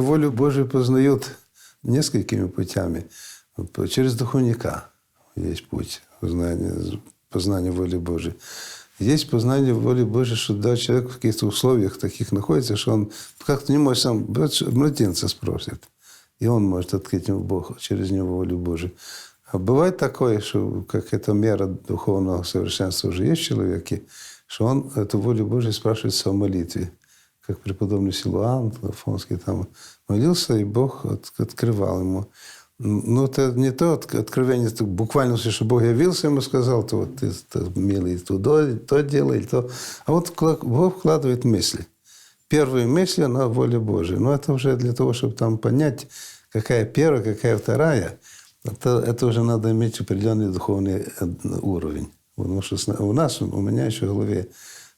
Волю Божию познают несколькими путями. Через духовника есть путь познания, познания воли Божией. Есть познание воли Божией, что да, человек в каких-то условиях таких находится, что он как-то не может сам, вот младенца спросит. И он может открыть ему Бог через него волю Божию. А бывает такое, что как эта мера духовного совершенства уже есть в человеке, что он эту волю Божию спрашивается в молитве. Как преподобный Силуан Афонский там молился, и Бог от- открывал ему. Ну, это не то от- откровение, это буквально, что Бог явился ему, сказал, то вот ты, ты, милый, туда, то делай, то. А вот Бог вкладывает мысли. Первые мысли на воле Божия. Но это уже для того, чтобы там понять, какая первая, какая вторая, это, это уже надо иметь определенный духовный э, уровень. Потому что у нас, у меня еще в голове,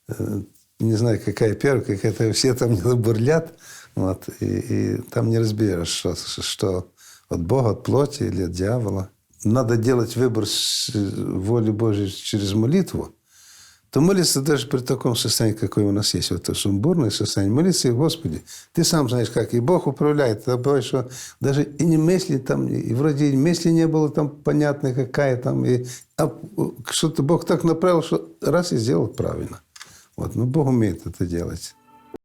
э, не знаю, какая первая, какая-то, все там бурлят, вот, и, и там не разберешь, что, что от Бога, от плоти или от дьявола. Надо делать выбор с воли Божьей через молитву, то молиться даже при таком состоянии, какое у нас есть, вот это сумбурное состояние, молиться, и, Господи, ты сам знаешь как, и Бог управляет. Это бывает, что даже и не мысли там, и вроде и мысли не было там понятно, какая там, и, а что-то Бог так направил, что раз и сделал правильно. Вот, но Бог умеет это делать.